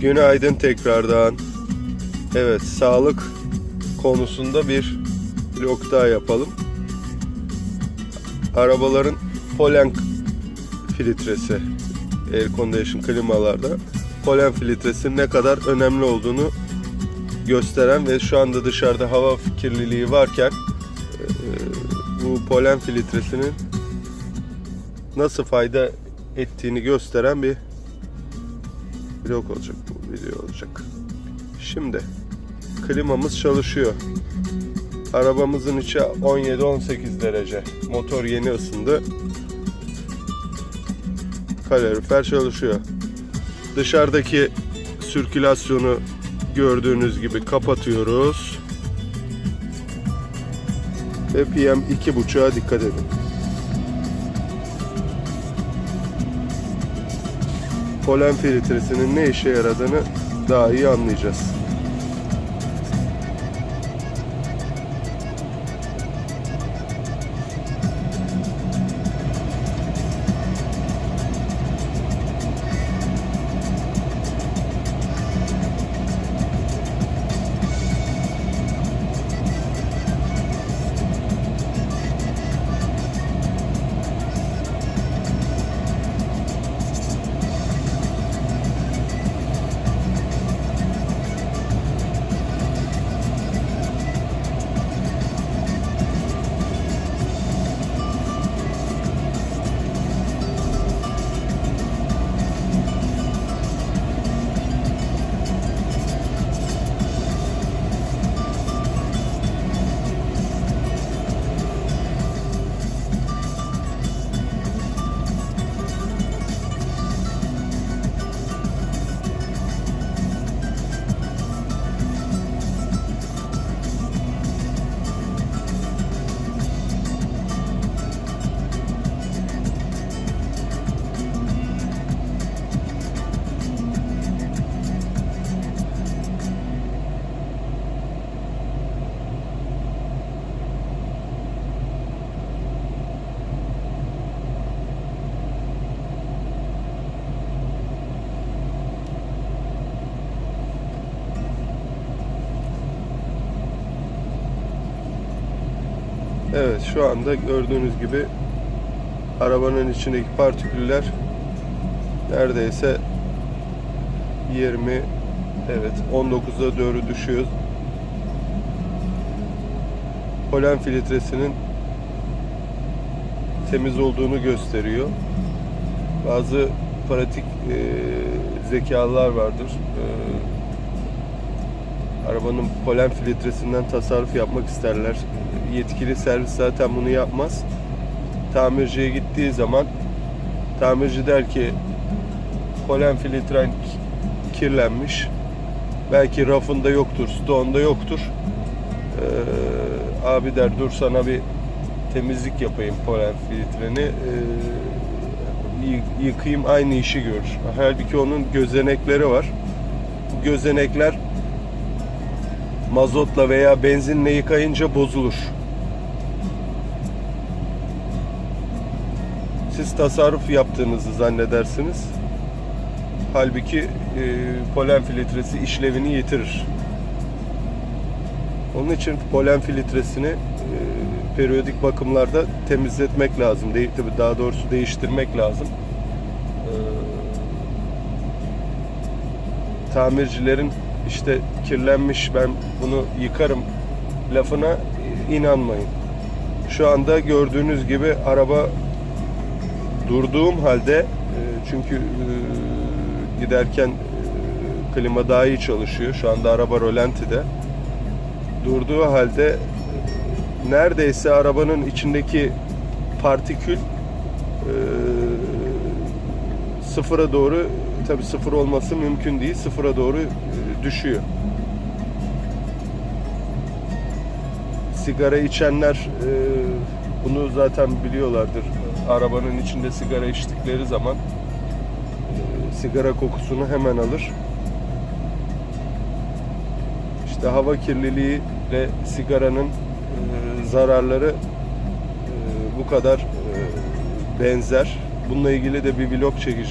Günaydın tekrardan. Evet, sağlık konusunda bir vlog daha yapalım. Arabaların polen filtresi, air condition klimalarda polen filtresinin ne kadar önemli olduğunu gösteren ve şu anda dışarıda hava kirliliği varken e, bu polen filtresinin nasıl fayda ettiğini gösteren bir vlog olacak video olacak. Şimdi klimamız çalışıyor. Arabamızın içi 17-18 derece. Motor yeni ısındı. Kalorifer çalışıyor. Dışarıdaki sirkülasyonu gördüğünüz gibi kapatıyoruz. Ve PM 2.5'a dikkat edin. Polen filtresinin ne işe yaradığını daha iyi anlayacağız. Evet şu anda gördüğünüz gibi arabanın içindeki partiküller neredeyse 20 evet 19'a doğru düşüyor. Polen filtresinin temiz olduğunu gösteriyor. Bazı pratik e, zekalılar vardır. E, arabanın polen filtresinden tasarruf yapmak isterler. Yetkili servis zaten bunu yapmaz. Tamirciye gittiği zaman tamirci der ki polen filtren ki- kirlenmiş. Belki rafında yoktur, stoğunda yoktur. Ee, abi der dur sana bir temizlik yapayım polen filtreni. Ee, y- yıkayayım aynı işi görür. Halbuki onun gözenekleri var. Gözenekler mazotla veya benzinle yıkayınca bozulur. Siz tasarruf yaptığınızı zannedersiniz. Halbuki e, polen filtresi işlevini yitirir. Onun için polen filtresini e, periyodik bakımlarda temizletmek lazım. Değil, tabii daha doğrusu değiştirmek lazım. E, tamircilerin işte kirlenmiş ben bunu yıkarım lafına inanmayın. Şu anda gördüğünüz gibi araba durduğum halde e, çünkü e, giderken e, klima daha iyi çalışıyor. Şu anda araba rolantide. Durduğu halde neredeyse arabanın içindeki partikül sıfıra doğru tabi sıfır olması mümkün değil. Sıfıra doğru düşüyor. Sigara içenler e, bunu zaten biliyorlardır. Arabanın içinde sigara içtikleri zaman e, sigara kokusunu hemen alır. İşte hava kirliliği ve sigaranın e, zararları e, bu kadar e, benzer. Bununla ilgili de bir vlog çekeceğim.